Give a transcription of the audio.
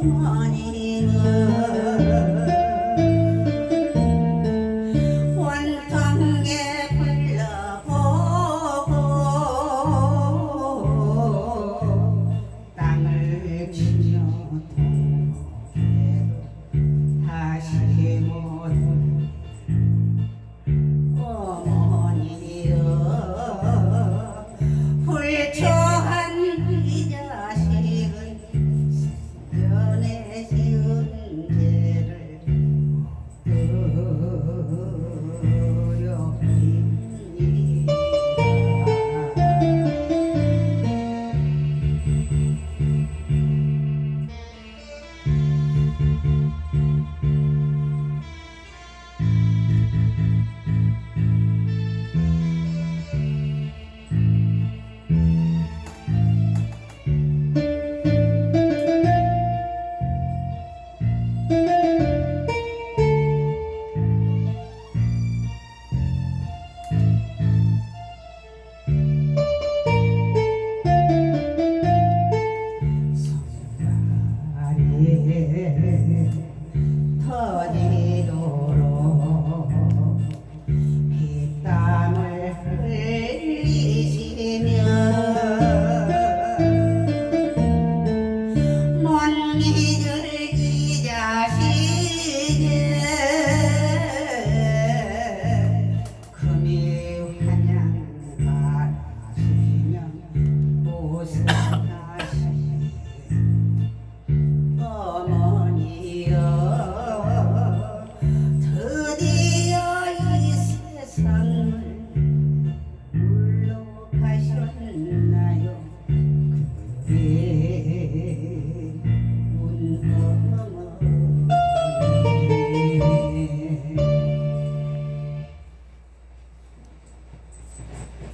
Annenin yolu God. Amen. Yeah.